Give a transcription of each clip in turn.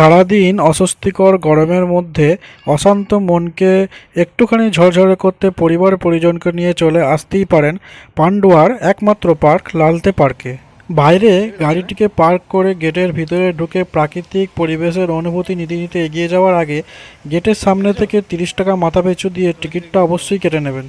সারাদিন অস্বস্তিকর গরমের মধ্যে অশান্ত মনকে একটুখানি ঝরঝরে করতে পরিবার পরিজনকে নিয়ে চলে আসতেই পারেন পান্ডুয়ার একমাত্র পার্ক লালতে পার্কে। বাইরে গাড়িটিকে পার্ক করে গেটের ভিতরে ঢুকে প্রাকৃতিক পরিবেশের অনুভূতি নিতে নিতে এগিয়ে যাওয়ার আগে গেটের সামনে থেকে তিরিশ টাকা মাথা পিছু দিয়ে টিকিটটা অবশ্যই কেটে নেবেন।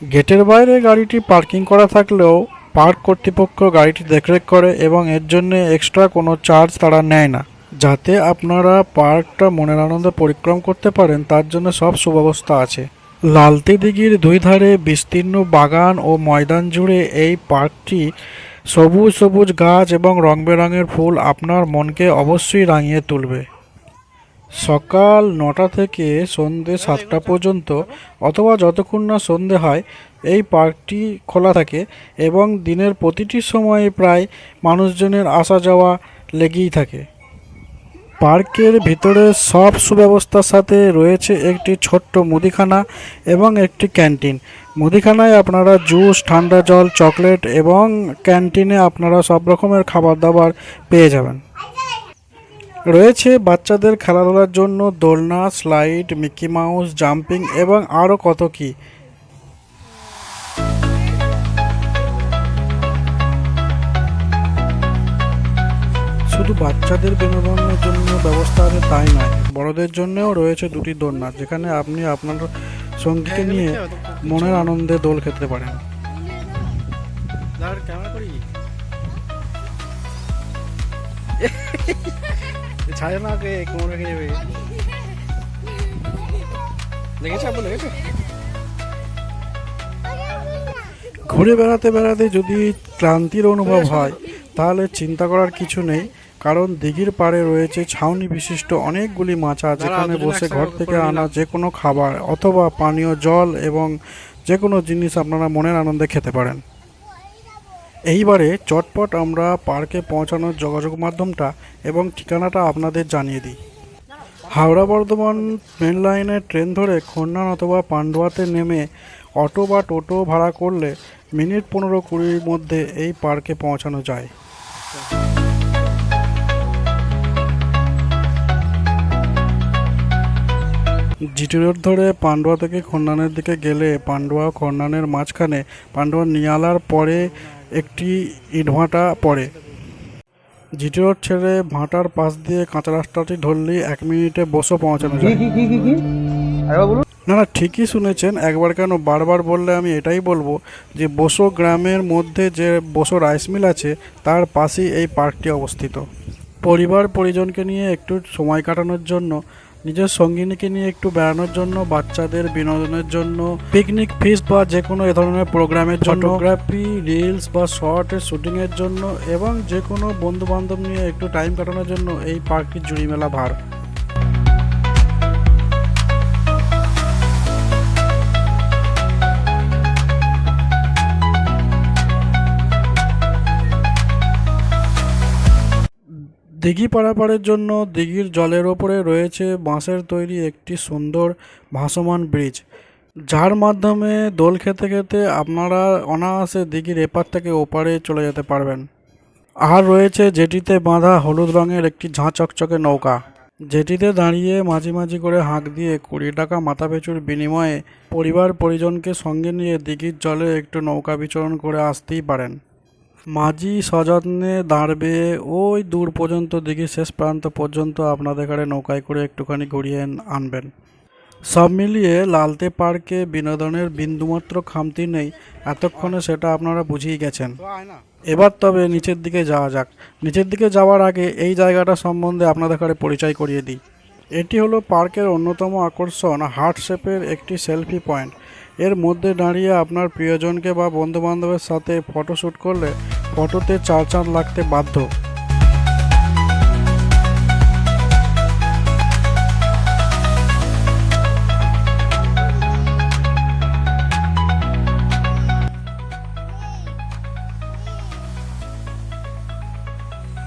গেটের বাইরে গাড়িটি পার্কিং করা থাকলেও পার্ক কর্তৃপক্ষ গাড়িটি দেখরেখ করে এবং এর জন্য এক্সট্রা কোনো চার্জ তারা নেয় না। যাতে আপনারা পার্কটা মনের আনন্দে পরিক্রম করতে পারেন, তার জন্য সব সুব্যবস্থা আছে। লালতি দিঘির দুই ধারে বিস্তীর্ণ বাগান ও ময়দান জুড়ে এই পার্কটি সবুজ সবুজ গাছ এবং রং বেরঙের ফুল আপনার মনকে অবশ্যই রাঙিয়ে তুলবে। সকাল নটা থেকে সন্ধে সাতটা পর্যন্ত অথবা যতক্ষণ না সন্ধে হয়, এই পার্কটি খোলা থাকে এবং দিনের প্রতিটি সময়ে প্রায় মানুষজনের আসা যাওয়া লেগেই থাকে। পার্কের ভিতরে সব সুব্যবস্থার সাথে রয়েছে একটি ছোট্ট মুদিখানা এবং একটি ক্যান্টিন। মুদিখানায় আপনারা জুস, ঠান্ডা জল, চকলেট এবং ক্যান্টিনে আপনারা সব রকমের খাবার দাবার পেয়ে যাবেন। রয়েছে বাচ্চাদের খেলাধুলার জন্য দোলনা, স্লাইড, মিকি মাউস, জাম্পিং এবং আরও কত কী। বাচ্চাদের বিনোদনের জন্য ব্যবস্থা আছে তাই নয়। বড়দের জন্যও রয়েছে দুটি দোলনা যেখানে আপনি আপনার সঙ্গীকে নিয়ে মনের আনন্দে দোল খেতে পারেন। ছাড়ে না কে কোমর রেখে যাবে। লেগেছে আপু লেগেছে? ঘুরে বেড়াতে বেড়াতে যদি ক্লান্তির অনুভব হয় তাহলে চিন্তা করার কিছু নেই। কারণ দিঘির পাড়ে রয়েছে ছাউনি বিশিষ্ট অনেকগুলি মাচা যেখানে বসে ঘর থেকে আনা যে কোনো খাবার অথবা পানীয় জল এবং যে কোনো জিনিস আপনারা মনের আনন্দে খেতে পারেন। এইবারে চটপট আমরা পার্কে পৌঁছানোর যোগাযোগ মাধ্যমটা এবং ঠিকানাটা আপনাদের জানিয়ে দিই। হাওড়া বর্ধমান মেন লাইনে ট্রেন ধরে খন্নান অথবা পান্ডুয়াতে নেমে অটো বা টোটো ভাড়া করলে মিনিট পনেরো কুড়ির মধ্যে এই পার্কে পৌঁছানো যায়। জিটি রোড ধরে পান্ডুয়া থেকে খন্নানের দিকে গেলে পান্ডুয়া ও খন্নানের মাঝখানে পান্ডুয়া নিয়ালার পরে একটি ইটভাটা পড়ে। জিটি রোড ছেড়ে ভাটার পাশ দিয়ে কাঁচা রাস্তাটি ধরলেই এক মিনিটে বসো পৌঁছানো যায়। না না ঠিকই শুনেছেন একবার কেন বারবার বললে আমি এটাই বলব যে বসো গ্রামের মধ্যে যে বসো রাইস মিল আছে তার পাশেই এই পার্কটি অবস্থিত। পরিবার পরিজনকে নিয়ে একটু সময় কাটানোর জন্য নিজের সঙ্গিনীকে নিয়ে একটু বেড়ানোর জন্য, বাচ্চাদের বিনোদনের জন্য পিকনিক ফিস্ট বা যে কোনো এ ধরনের প্রোগ্রামের জন্য ফটোগ্রাফি রিলস বা শর্টের শ্যুটিংয়ের জন্য এবং যে কোনো বন্ধু বান্ধব নিয়ে একটু টাইম কাটানোর জন্য এই পার্কটি জুড়ি মেলা ভার। দিঘি পারাপারের জন্য দিঘির জলের ওপরে রয়েছে বাঁশের তৈরি একটি সুন্দর ভাসমান ব্রিজ, যার মাধ্যমে দোল খেতে খেতে আপনারা অনায়াসে দিঘির এপার থেকে ওপারে চলে যেতে পারবেন। আর রয়েছে যেটিতে বাঁধা হলুদ রঙের একটি ঝাঁ চকচকে নৌকা, যেটিতে দাঁড়িয়ে মাঝি মাঝি করে হাঁক দিয়ে কুড়ি টাকা মাথা পিছুর বিনিময়ে পরিবার পরিজনকে সঙ্গে নিয়ে দিঘির জলে একটু নৌকা বিচরণ করে আসতেই পারেন। মাঝি সযত্নে দাঁড়বে, ওই দূর পর্যন্ত দিঘির শেষ প্রান্ত পর্যন্ত আপনাদের ঘরে নৌকায় করে একটুখানি ঘুরিয়ে আনবেন। সব মিলিয়ে লালতে পার্কে বিনোদনের বিন্দুমাত্র খামতি নেই, এতক্ষণে সেটা আপনারা বুঝেই গেছেন। এবার তবে নিচের দিকে যাওয়া যাক। নিচের দিকে যাওয়ার আগে এই জায়গাটা সম্বন্ধে আপনাদের ঘরে পরিচয় করিয়ে দিই। এটি হলো পার্কের অন্যতম আকর্ষণ, হার্ট শেপের একটি সেলফি পয়েন্ট। এর মধ্যে দাঁড়িয়ে আপনার প্রিয়জনকে বা বন্ধু বান্ধবের সাথে ফটো শ্যুট করলে ফটোতে চার চাঁদ লাগতে বাধ্য।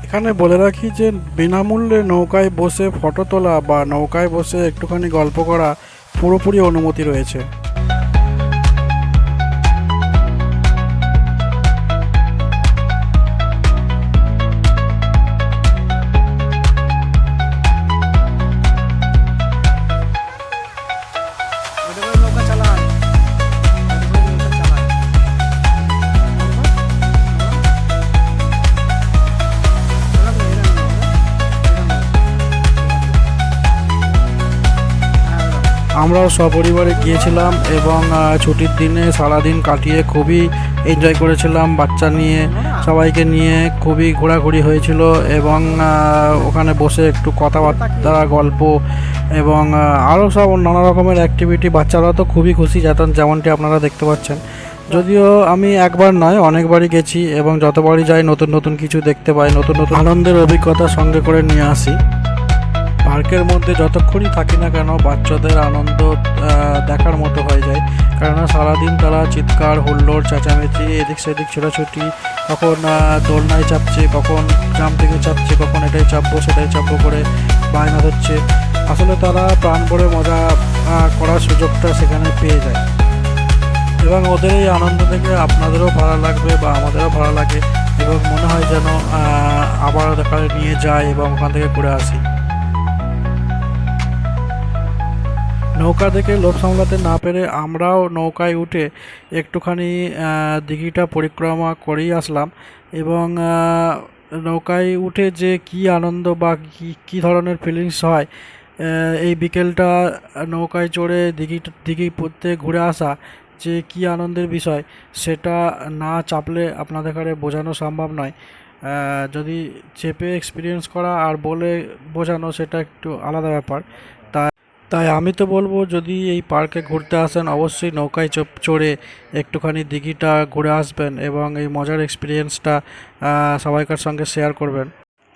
এখানে বলে রাখি যে, বিনামূল্যে নৌকায় বসে ফটো তোলা বা নৌকায় বসে একটুখানি গল্প করা পুরোপুরি অনুমতি রয়েছে। আমরাও সপরিবারে গিয়েছিলাম এবং ছুটির দিনে সারাদিন কাটিয়ে খুবই এনজয় করেছিলাম বাচ্চা নিয়ে, সবাইকে নিয়ে খুবই ঘোরাঘুরি হয়েছিল এবং ওখানে বসে একটু কথাবার্তা, গল্প এবং আরও সব নানা রকমের অ্যাক্টিভিটি বাচ্চারা তো খুবই খুশি যেমন যেমনটি আপনারা দেখতে পাচ্ছেন। যদিও আমি একবার নয়, অনেকবারই গেছি এবং যতবারই যাই নতুন নতুন কিছু দেখতে পাই, নতুন নতুন আনন্দের অভিজ্ঞতা সঙ্গে করে নিয়ে আসি। পার্কের মধ্যে যতক্ষণই থাকি না কেন বাচ্চাদের আনন্দ দেখার মতো হয়ে যায়। কেননা সারাদিন তারা চিৎকার, হুল্লোড়, চেঁচামেচি, এদিক সেদিক ছোটাছুটি, কখন দোলনায় চাপছে, কখন জাম থেকে চাপছে, কখন এটাই চাপবো, সেটাই চাপবো করে বায়না হচ্ছে আসলে তারা প্রাণ ভরে মজা করার সুযোগটা সেখানে পেয়ে যায়। এবং ওদের এই আনন্দ দেখে আপনাদেরও ভালো লাগবে বা আমাদেরও ভালো লাগে এবং মনে হয় যেন আবার দেখালে নিয়ে যায় এবং ওখান থেকে ঘুরে আসি। নৌকা দেখে লোভ সামলাতে না পেরে আমরাও নৌকায় উঠে একটুখানি দিঘিটা পরিক্রমা করেই আসলাম এবং নৌকায় উঠে যে কি আনন্দ বা কি, কী ধরনের ফিলিংস হয় এই বিকেলটা নৌকায় চড়ে দিঘি দিঘি পড়তে ঘুরে আসা যে কি আনন্দের বিষয় সেটা না চাপলে আপনাদের কাছে বোঝানো সম্ভব নয়। যদি চেপে এক্সপিরিয়েন্স করা আর বলে বোঝানো সেটা একটু আলাদা ব্যাপার। তাই আমি তো বলব, যদি এই পার্কে ঘুরতে আসেন, অবশ্যই নৌকায় চপ- চড়ে একটুখানি দিঘিটা ঘুরে আসবেন এবং এই মজার এক্সপিরিয়েন্সটা সবাইকার সঙ্গে শেয়ার করবেন।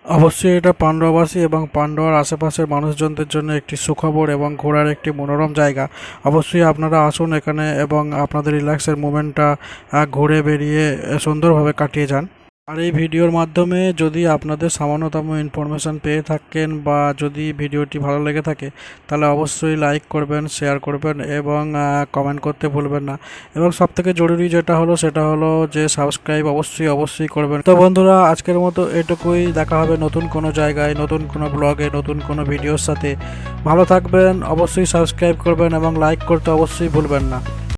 অবশ্যই এটা পাণ্ডবাসী এবং পাণ্ডবার আশেপাশের মানুষজনদের জন্য একটি সুখবর এবং ঘোরার একটি মনোরম জায়গা। অবশ্যই আপনারা আসুন এখানে এবং আপনাদের রিল্যাক্সের মুমেন্টটা ঘুরে বেরিয়ে সুন্দরভাবে কাটিয়ে যান। আর এই ভিডিওর মাধ্যমে যদি আপনাদের সামান্যতম ইনফরমেশান পেয়ে থাকেন বা যদি ভিডিওটি ভালো লেগে থাকে, তাহলে অবশ্যই লাইক করবেন শেয়ার করবেন এবং কমেন্ট করতে ভুলবেন না। এবং সব থেকে জরুরি যেটা হলো, সেটা হলো যে সাবস্ক্রাইব অবশ্যই অবশ্যই করবেন। তো বন্ধুরা, আজকের মতো এটুকুই। দেখা হবে নতুন কোনো জায়গায়, নতুন কোনো ব্লগে নতুন কোনো ভিডিওর সাথে। ভালো থাকবেন, অবশ্যই সাবস্ক্রাইব করবেন এবং লাইক করতে অবশ্যই ভুলবেন না।